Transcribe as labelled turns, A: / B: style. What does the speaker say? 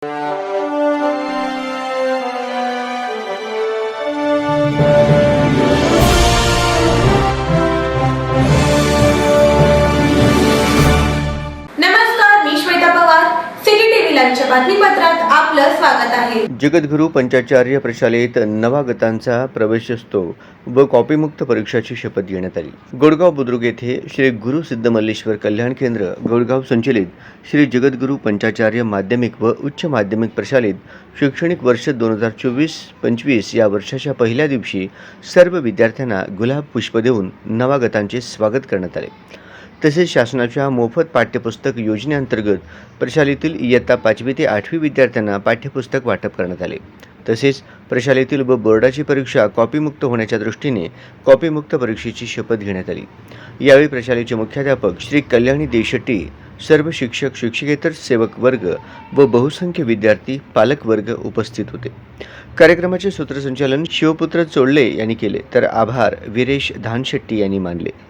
A: Música city बातमीपत्रात आपलं स्वागत आहे.
B: जगद्गुरू पंचाचार्य प्रशालेत नवागतांचा प्रवेश असतो व कॉपीमुक्त परीक्षाची शपथ घेण्यात आली. गोडगाव बुद्रुक येथे श्री गुरु सिद्धमल्लेश्वर कल्याण केंद्र गोडगाव संचलित श्री जगद्गुरू पंचाचार्य माध्यमिक व उच्च माध्यमिक प्रशालेत शैक्षणिक वर्ष दोन हजार चोवीस पंचवीस या वर्षाच्या पहिल्या दिवशी सर्व विद्यार्थ्यांना गुलाब पुष्प देऊन नवागतांचे स्वागत करण्यात आले. तसेच शासनाच्या मोफत पाठ्यपुस्तक योजनेअंतर्गत प्रशालेतील इयत्ता पाचवी ते आठवी विद्यार्थ्यांना पाठ्यपुस्तक वाटप करण्यात आले. तसेच प्रशालेतील व बोर्डाची परीक्षा कॉपीमुक्त होण्याच्या दृष्टीने कॉपीमुक्त परीक्षेची शपथ घेण्यात आली. यावेळी प्रशालेचे मुख्याध्यापक श्री कल्याणी देशेट्टी सर्व शिक्षक शिक्षकेतर सेवक वर्ग व बहुसंख्य विद्यार्थी पालक वर्ग उपस्थित होते. कार्यक्रमाचे सूत्रसंचालन शिवपुत्र चोळले यांनी केले. तर आभार वीरेश धानशेट्टी यांनी मानले.